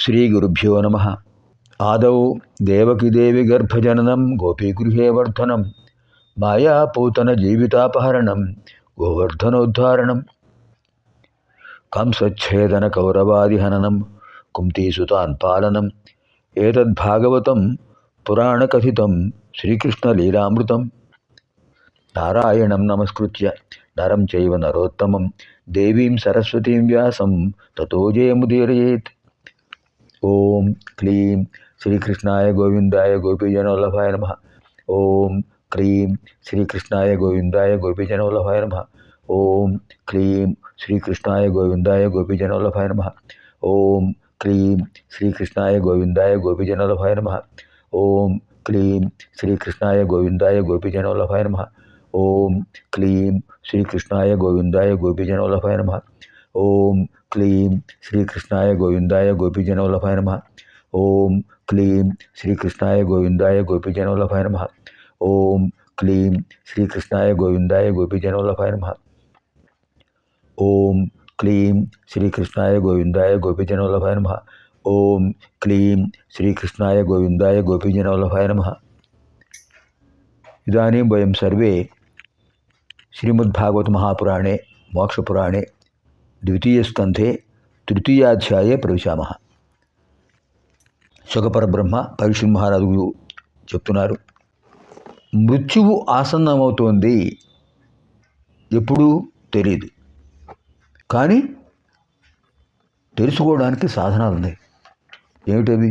శ్రీగురుభ్యో నమ. ఆదౌ దేవకిదేవి గర్భజననం గోపీగృహే వర్ధనం మాయాపూతన జీవితాపహరణం గోవర్ధనోద్ధారణం. కంసచ్ఛేదన కౌరవాదిహననం కుంతీసుతాన్ పాలనం ఏతద్భాగవతం పురాణకథితం శ్రీకృష్ణలీలామృతం నారాయణం నమస్కృత్య నరం చైవ నరోత్తమం దేవీం సరస్వతీం వ్యాసం తతో జయముదీరయేత్. ओम क्लीम श्री कृष्णाय गोविंदाय गोपीजन वल्लभाय नम। ओम क्लीम श्री कृष्णाय गोविंदाय गोपीजन वल्लभाय नम। ओम क्लीम श्री कृष्णाय गोविंदाय गोपीजन वल्लभाय नम। ओम क्लीम श्री कृष्णाय गोविंदाय गोपीजन वल्लभाय नम। ओम क्लीम श्री कृष्णाय गोविंदाय गोपीजन वल्लभाय नम। ओम क्लीम श्री कृष्णाय गोविंदाय गोपीजन वल्लभाय नम। ओम क्लीम श्री कृष्णाय गोविंदाय गोपी जनवल्लभाय नम। ओम क्लीम श्री कृष्णाय गोविंदाय गोपी जनवल्लभाय नम। ओम क्लीम श्री कृष्णाय गोविंदाय गोपी जनवल्लभाय नम। ओम क्लीम श्री कृष्णाय गोविंदाय गोपी जनवल्लभाय नम। ओम क्लीम श्री कृष्णाय गोविंदाय गोपी जनवल्लभाय नम। इदानीं वयं सर्वे श्रीमद्भागवतमहापुराणे, मोक्षपुराणे ద్వితీయస్కంధే తృతీయాధ్యాయే ప్రవిశామ. సుఖపరబ్రహ్మ పరీక్షణ్ మహారాజు చెప్తున్నారు మృత్యువు ఆసన్నమవుతోంది ఎప్పుడూ తెలియదు కానీ తెలుసుకోవడానికి సాధనాలు ఉన్నాయి ఏమిటవి?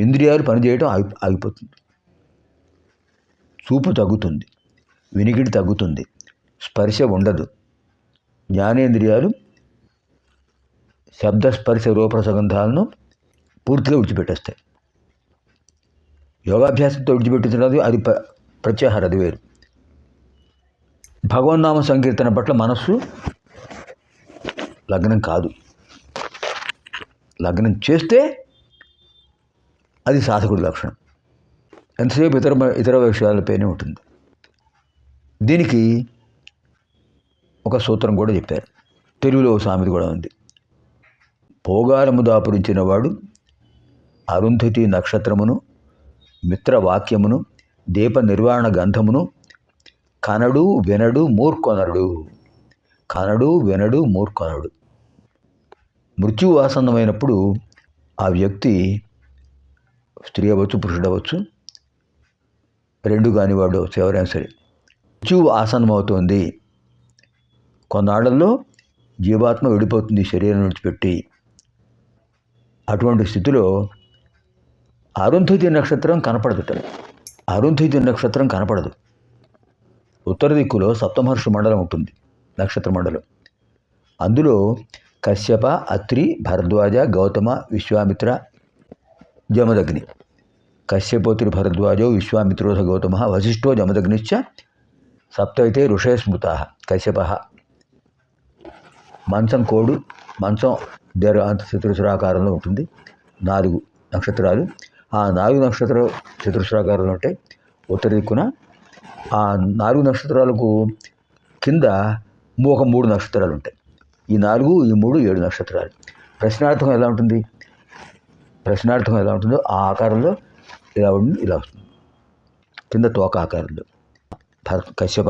ఇంద్రియాలు పనిచేయటం ఆగి ఆగిపోతుంది. చూపు తగ్గుతుంది వినికిడి తగ్గుతుంది స్పర్శ ఉండదు. జ్ఞానేంద్రియాలు శబ్దస్పర్శ రూపరసగంధాలను పూర్తిగా విడిచిపెట్టేస్తాయి. యోగాభ్యాసంతో విడిచిపెట్టించినది అది ప ప్రత్యాహార అది వేరు భగవన్నామ సంకీర్తన పట్ల మనస్సు లగ్నం కాదు. లగ్నం చేస్తే అది సాధకుడి లక్షణం. ఎంతసేపు ఇతర ఇతర విషయాలపైనే ఉంటుంది. దీనికి ఒక సూత్రం కూడా చెప్పారు. తెలుగులో ఓ సామెత కూడా ఉంది. పోగారము దాపురించినవాడు అరుంధతి నక్షత్రమును మిత్రవాక్యమును దీప నిర్వహణ గంధమును కనడు వినడు మూర్కొనడు కనడు వినడు మూర్కొనడు మృత్యు ఆసన్నమైనప్పుడు ఆ వ్యక్తి స్త్రీ అవ్వచ్చు పురుషుడు అవ్వచ్చు రెండు కాని వాడు ఎవరైనా సరే. మృత్యువు ఆసన్నమవుతోంది కొన్నాళ్ళలో జీవాత్మ విడిపోతుంది శరీరం విడిచిపెట్టి అటువంటి స్థితిలో అరుంధతి నక్షత్రం కనపడదుట. అరుంధతి నక్షత్రం కనపడదు. ఉత్తర దిక్కులో సప్తమహర్షి మండలం ఉంటుంది నక్షత్ర మండలం. అందులో కశ్యప అత్రి భరద్వాజ గౌతమ విశ్వామిత్ర జమదగ్ని. కశ్యపోత్రి భరద్వాజో విశ్వామిత్రోధ గౌతమ వశిష్ఠో జమదగ్నిశ్చ సప్తైతే ఋషయ స్మృత కశ్యప. మంచం కోడు మంచం దేర అంత చతురస్రాకారంలో ఉంటుంది. నాలుగు నక్షత్రాలు. ఆ నాలుగు నక్షత్ర చతురస్రాకారంలో ఉంటాయి ఉత్తర దిక్కున ఆ నాలుగు నక్షత్రాలకు కింద ఒక మూడు నక్షత్రాలు ఉంటాయి. ఈ నాలుగు ఈ మూడు ఏడు నక్షత్రాలు. ప్రశ్నార్థం ఎలా ఉంటుంది? ప్రశ్నార్థం ఎలా ఉంటుందో ఆ ఆకారంలో ఇలా ఉంటుంది ఇలా వస్తుంది. కింద తోక ఆకారంలో. కశ్యప.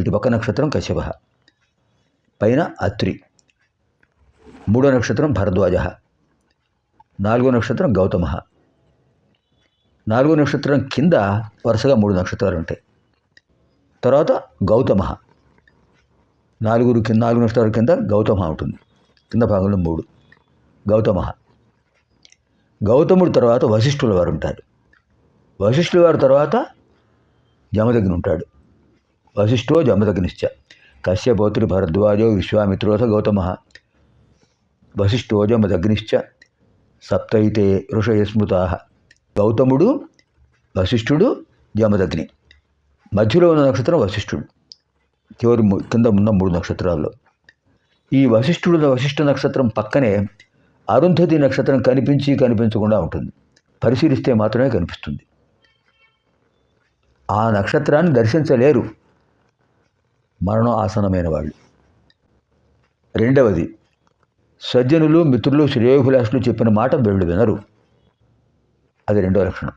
ఇటు పక్క నక్షత్రం కశ్యప. పైన అత్రి. మూడో నక్షత్రం భరద్వాజ. నాలుగో నక్షత్రం గౌతమ. నాలుగో నక్షత్రం కింద వరుసగా మూడు నక్షత్రాలు ఉంటాయి. తర్వాత గౌతమ. నాలుగురు కింద నాలుగు నక్షత్రాల కింద గౌతమ ఉంటుంది. కింద భాగంలో మూడు. గౌతమ. గౌతముడు తర్వాత వశిష్ఠుల వారు ఉంటారు. వశిష్ఠుల వారి తర్వాత జమదగ్ని ఉంటాడు. వశిష్ఠో జమదగ్నిశ్చ కశ్యపోత్రి భరద్వాజో విశ్వామిత్రోథ గౌతమ. వశిష్ఠోజమదగ్నిశ్చ సప్తైతే ఋషయస్మృతా గౌతముడు వశిష్ఠుడు జమదగ్ని మధ్యలో ఉన్న నక్షత్రం వశిష్ఠుడు. చివరి కింద ఉన్న మూడు నక్షత్రాల్లో. ఈ వశిష్ఠుడు వశిష్ఠ నక్షత్రం పక్కనే అరుంధతి నక్షత్రం కనిపించి కనిపించకుండా ఉంటుంది. పరిశీలిస్తే మాత్రమే కనిపిస్తుంది. ఆ నక్షత్రాన్ని దర్శించలేరు. మరణం ఆసనమైన వాళ్ళు. రెండవది సజ్జనులు మిత్రులు శ్రేయోభిలాషులు చెప్పిన మాట వీళ్ళు వినరు. అది రెండో లక్షణం.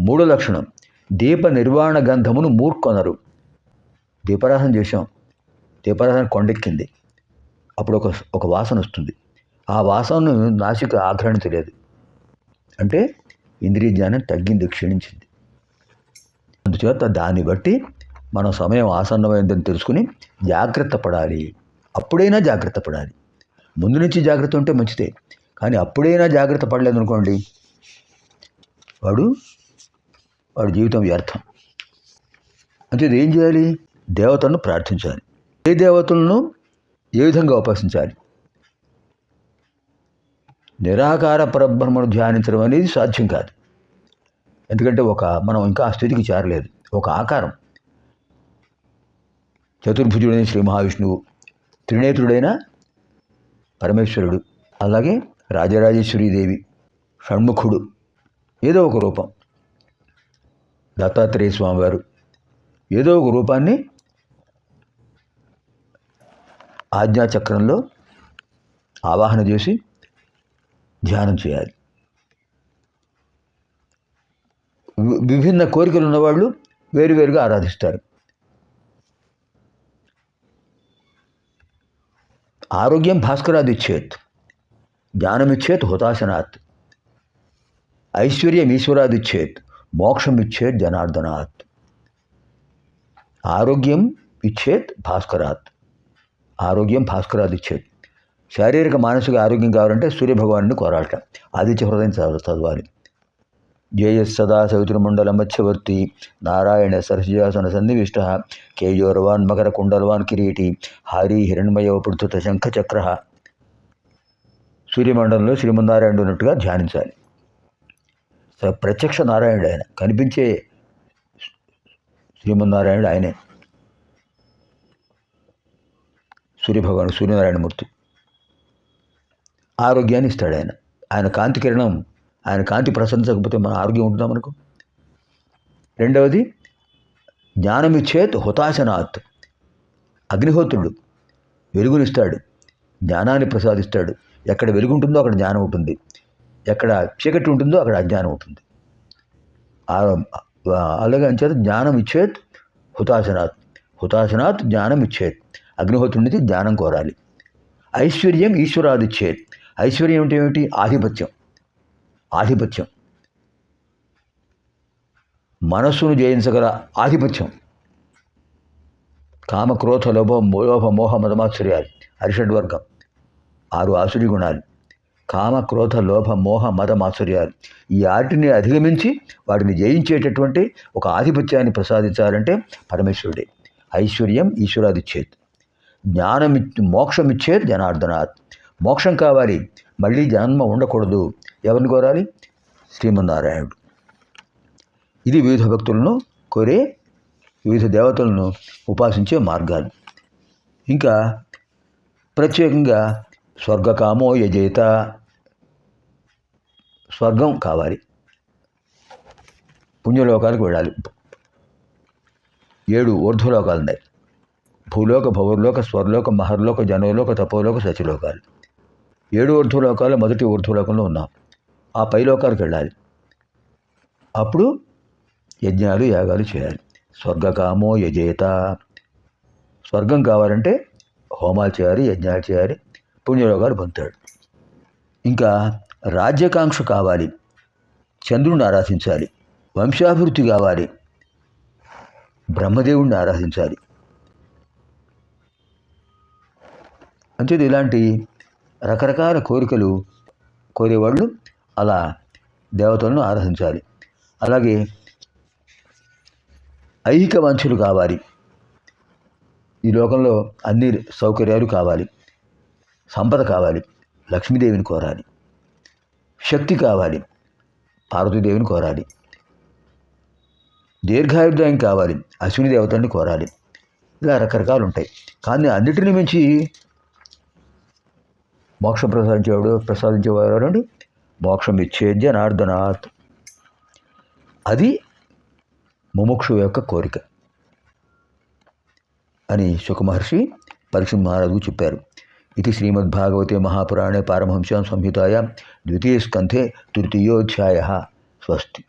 మూడో లక్షణం దీప నిర్వాణ గంధమును మూర్కొనరు. దీపారాధన చేశాం. దీపారాధన కొండెక్కింది. అప్పుడు ఒక ఒక వాసన వస్తుంది. ఆ వాసనను నాసిక తెలియదు. అంటే ఇంద్రియ జ్ఞానం తగ్గింది క్షీణించింది. అందుచేత దాన్ని బట్టి మనం సమయం ఆసన్నమైందని తెలుసుకుని జాగ్రత్త పడాలి. అప్పుడైనా జాగ్రత్త పడాలి. ముందు నుంచి జాగ్రత్త ఉంటే మంచిదే. కానీ అప్పుడైనా జాగ్రత్త పడలేదు అనుకోండి వాడు వాడి జీవితం వ్యర్థం. అంటే ఏం చేయాలి? దేవతలను ప్రార్థించాలి. ఏ దేవతలను ఏ విధంగా ఉపాసించాలి? నిరాకార పరబ్రహ్మను ధ్యానించడం అనేది సాధ్యం కాదు. ఎందుకంటే ఒక మనం ఇంకా ఆ స్థితికి చేరలేదు. ఒక ఆకారం. చతుర్భుజుడైన శ్రీ మహావిష్ణువు త్రినేత్రుడైన పరమేశ్వరుడు అలాగే రాజరాజేశ్వరీదేవి షణ్ముఖుడు ఏదో ఒక రూపం. దత్తాత్రేయ స్వామివారు ఏదో ఒక రూపాన్ని ఆజ్ఞాచక్రంలో ఆవాహన చేసి ధ్యానం చేయాలి. విభిన్న కోరికలు ఉన్నవాళ్ళు వేరువేరుగా ఆరాధిస్తారు. ఆరోగ్యం భాస్కరాదిచ్చేత్ జ్ఞానమిచ్చేత్ హుతాశనాత్. ఐశ్వర్యం ఈశ్వరాదిచ్చేత్ మోక్షం ఇచ్చేత్ జనార్దనాత్. ఆరోగ్యం ఇచ్చేత్ భాస్కరాత్. ఆరోగ్యం భాస్కరాదిచ్చేత్ శారీరక మానసిక ఆరోగ్యం కావాలంటే సూర్యభగవాన్ని కోరాలట. ఆదిత్య హృదయం చదవాలి జేఎస్ సదా సవితృమండల మధ్యవర్తి నారాయణ సరసిజాసన సన్నివిష్ట కేయోరవాన్ మకర కుండలవాన్ కిరీటి హారీ హిరణ్మయ పృథుత శంఖచక్ర సూర్యమండలంలో శ్రీమన్నారాయణుడు ఉన్నట్టుగా ధ్యానించాలి. స- ప్రత్యక్ష నారాయణుడు ఆయన కనిపించే శ్రీమన్నారాయణుడు ఆయనే. సూర్యభగవాను సూర్యనారాయణమూర్తి. ఆరోగ్యాన్ని ఇస్తాడు ఆయన. ఆయన కాంతి కిరణం ఆయన కాంతి ప్రసరించకపోతే మన ఆరోగ్యం ఉంటుందా మనకు? రెండవది జ్ఞానమిచ్చేత్ హుతాశనాత్. అగ్నిహోత్రుడు వెలుగునిస్తాడు జ్ఞానాన్ని ప్రసాదిస్తాడు. ఎక్కడ వెలుగుంటుందో అక్కడ జ్ఞానం ఉంటుంది. ఎక్కడ చీకటి ఉంటుందో అక్కడ అజ్ఞానం ఉంటుంది. అలాగే అంచేత జ్ఞానం ఇచ్చేత్ హుతాశనాత్. హుతాశనాత్ జ్ఞానం ఇచ్చేత్ అగ్నిహోత్రుడి నుంచి జ్ఞానం కోరాలి. ఐశ్వర్యం ఈశ్వరాదిచ్చేత్ ఐశ్వర్యం అంటే ఏమిటి? ఆధిపత్యం. ఆధిపత్యం. మనస్సును జయించగల ఆధిపత్యం. కామక్రోధ లోభ లోభ మోహ మదమాశ్చర్యాలు అరిషడ్వర్గం. ఆరు ఆసురి గుణాలు. కామ క్రోధ లోభ మోహ మదమాత్సర్యాలు ఈ ఆటిని అధిగమించి వాటిని జయించేటటువంటి ఒక ఆధిపత్యాన్ని ప్రసాదించాలంటే పరమేశ్వరుడే. ఐశ్వర్యం ఈశ్వరాదిచ్చేత్ జ్ఞానం మోక్షం ఇచ్చేది జనార్దనాథ్ మోక్షం కావాలి. మళ్ళీ జన్మ ఉండకూడదు. ఎవరిని కోరాలి? శ్రీమన్నారాయణుడు. ఇది వివిధ భక్తులను కోరే వివిధ దేవతలను ఉపాసించే మార్గాలు. ఇంకా ప్రత్యేకంగా స్వర్గకామో యజేత. స్వర్గం కావాలి. పుణ్యలోకాలకు వెళ్ళాలి. ఏడు ఊర్ధ్వలోకాలు ఉన్నాయి భూలోక భౌర్లోక స్వర్లోక మహర్లోక జనలోక తపోలోక సచిలోకాలు. ఏడు ఊర్ధ్వలోకాలు మొదటి ఊర్ధ్వలోకంలో ఉన్నాం. ఆ పైలోకానికి వెళ్ళాలి. అప్పుడు యజ్ఞాలు యాగాలు చేయాలి. స్వర్గకామో యజేత. స్వర్గం కావాలంటే హోమాలు చేయాలి యజ్ఞాలు చేయాలి. పుణ్యయోగాలు పొందుతాడు. ఇంకా రాజ్యకాంక్ష కావాలి. చంద్రుడిని ఆరాధించాలి. వంశాభివృద్ధి కావాలి. బ్రహ్మదేవుడిని ఆరాధించాలి. అంతే ఇలాంటి రకరకాల కోరికలు కోరేవాళ్ళు అలా దేవతలను ఆరాధించాలి. అలాగే ఐహిక వంచులు కావాలి. ఈ లోకంలో అన్ని సౌకర్యాలు కావాలి. సంపద కావాలి. లక్ష్మీదేవిని కోరాలి. శక్తి కావాలి. పార్వతీదేవిని కోరాలి. దీర్ఘాయుర్దాయం కావాలి. అశ్విని దేవతల్ని కోరాలి. ఇలా రకరకాలు ఉంటాయి. కానీ అన్నిటిని మించి మోక్షం ప్రసాదించేవాడు ప్రసాదించేవాడు అండి మోక్షం ఇచ్చేది జనార్దనాథ్ అది ముముక్షు యొక్క కోరిక అని సుఖమహర్షి పరీక్ష మహారాజుకు చెప్పారు. ఇది శ్రీమద్భాగవతే మహాపురాణే పారమహంస్యాం ద్వితీయ ద్వితీయస్కంధే తృతీయోధ్యాయ. స్వస్తి.